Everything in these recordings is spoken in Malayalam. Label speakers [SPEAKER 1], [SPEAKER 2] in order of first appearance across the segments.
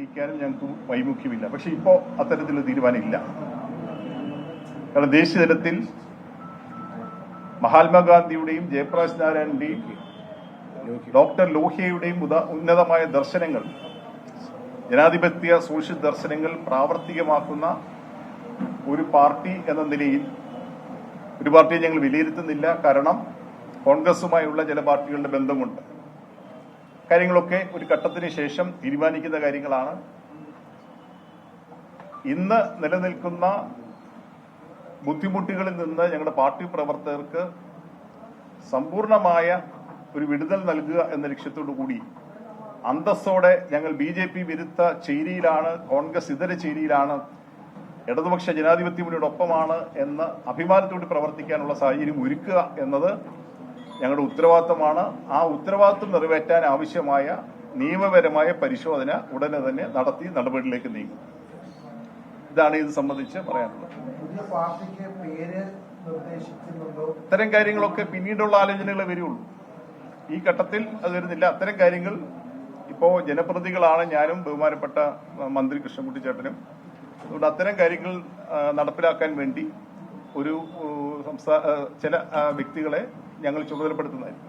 [SPEAKER 1] ലയിക്കാനും ഞങ്ങൾക്ക് വൈമുഖ്യമില്ല. പക്ഷെ ഇപ്പോ അത്തരത്തിലുള്ള തീരുമാനമില്ല. കാരണം ദേശീയ തലത്തിൽ മഹാത്മാഗാന്ധിയുടെയും ജയപ്രകാശ് നാരായണന്റെയും ഡോക്ടർ ലോഹ്യയുടെയും ഉന്നതമായ ദർശനങ്ങൾ ജനാധിപത്യ സോഷ്യൽ ദർശനങ്ങൾ പ്രാവർത്തികമാക്കുന്ന ഒരു പാർട്ടി എന്ന നിലയിൽ ഒരു പാർട്ടിയെ ഞങ്ങൾ വിലയിരുത്തുന്നില്ല. കാരണം കോൺഗ്രസുമായുള്ള ചില പാർട്ടികളുടെ ബന്ധമുണ്ട്. കാര്യങ്ങളൊക്കെ ഒരു ഘട്ടത്തിന് ശേഷം തീരുമാനിക്കുന്ന കാര്യങ്ങളാണ്. ഇന്ന് നിലനിൽക്കുന്ന ബുദ്ധിമുട്ടുകളിൽ നിന്ന് ഞങ്ങളുടെ പാർട്ടി പ്രവർത്തകർക്ക് സമ്പൂർണമായ ഒരു വിടുതൽ നൽകുക എന്ന ലക്ഷ്യത്തോടു കൂടി അന്തസ്സോടെ ഞങ്ങൾ ബി ജെ പി വിരുദ്ധ ചേരിയിലാണ് കോൺഗ്രസ് ഇതര ചേരിയിലാണ് ഇടതുപക്ഷ ജനാധിപത്യ മുന്നോടൊപ്പമാണ് എന്ന് അഭിമാനത്തോടെ പ്രവർത്തിക്കാനുള്ള സാഹചര്യം ഒരുക്കുക എന്നത് ഞങ്ങളുടെ ഉത്തരവാദിത്തമാണ് ആ ഉത്തരവാദിത്തം നിറവേറ്റാൻ ആവശ്യമായ നിയമപരമായ പരിശോധന ഉടനെ തന്നെ നടത്തി നടപടിയിലേക്ക് നീങ്ങും. ഇതാണ് ഇത് സംബന്ധിച്ച് പറയാനുള്ളത്. ഇത്തരം കാര്യങ്ങളൊക്കെ പിന്നീടുള്ള ആലോചനകളെ വരുള്ളൂ. ഈ ഘട്ടത്തിൽ അത് വരുന്നില്ല. അത്തരം കാര്യങ്ങൾ ഇപ്പോ ജനപ്രതികളാണ് ഞാനും ബഹുമാനപ്പെട്ട മന്ത്രി കൃഷ്ണൻകുട്ടി ചേട്ടനും. അതുകൊണ്ട് അത്തരം കാര്യങ്ങൾ നടപ്പിലാക്കാൻ വേണ്ടി ഒരു സംസ്ഥാന ചില വ്യക്തികളെ ഞങ്ങൾ ചുമതലപ്പെടുത്തുന്നതായിരിക്കും.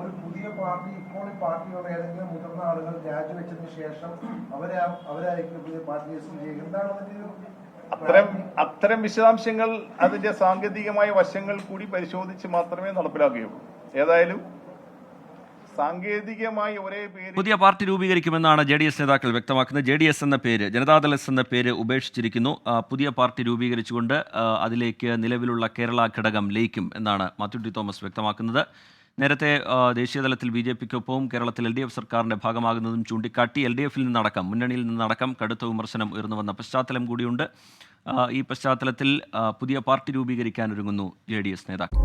[SPEAKER 2] ഒരു പുതിയ പാർട്ടി ഇപ്പോൾ പാർട്ടിയുടെ ഏതെങ്കിലും മുതിർന്ന ആളുകൾ രാജിവെച്ചതിന് ശേഷം അവരെ അവരായിരിക്കും പുതിയ പാർട്ടിയെ സ്വീകരിക്കുക എന്താണ് അതിന്റെ
[SPEAKER 1] അത്തരം അത്തരം വിശദാംശങ്ങൾ അതിന്റെ സാങ്കേതികമായ വശങ്ങൾ കൂടി പരിശോധിച്ച് മാത്രമേ നടപ്പിലാക്കുകയുള്ളൂ. ഏതായാലും സാങ്കേതികമായി ഒരേ പേര്
[SPEAKER 3] പുതിയ പാർട്ടി രൂപീകരിക്കുമെന്നാണ് ജെ ഡി എസ് നേതാക്കൾ വ്യക്തമാക്കുന്നത്. ജെ ഡി എസ് എന്ന പേര് ജനതാദൾ എസ് എന്ന പേര് ഉപേക്ഷിച്ചിരിക്കുന്നു. പുതിയ പാർട്ടി രൂപീകരിച്ചുകൊണ്ട് അതിലേക്ക് നിലവിലുള്ള കേരള ഘടകം ലയിക്കും എന്നാണ് മാത്യു ടി തോമസ് വ്യക്തമാക്കുന്നത്. നേരത്തെ ദേശീയതലത്തിൽ ബി ജെ പിക്കൊപ്പവും കേരളത്തിൽ എൽ ഡി എഫ് സർക്കാരിന്റെ ഭാഗമാകുന്നതും ചൂണ്ടിക്കാട്ടി എൽ ഡി എഫിൽ നിന്നടക്കം മുന്നണിയിൽ നിന്നടക്കം കടുത്ത വിമർശനം ഉയർന്നു വന്ന പശ്ചാത്തലം കൂടിയുണ്ട്. ഈ പശ്ചാത്തലത്തിൽ പുതിയ പാർട്ടി രൂപീകരിക്കാൻ ഒരുങ്ങുന്നു ജെ ഡി എസ് നേതാക്കൾ.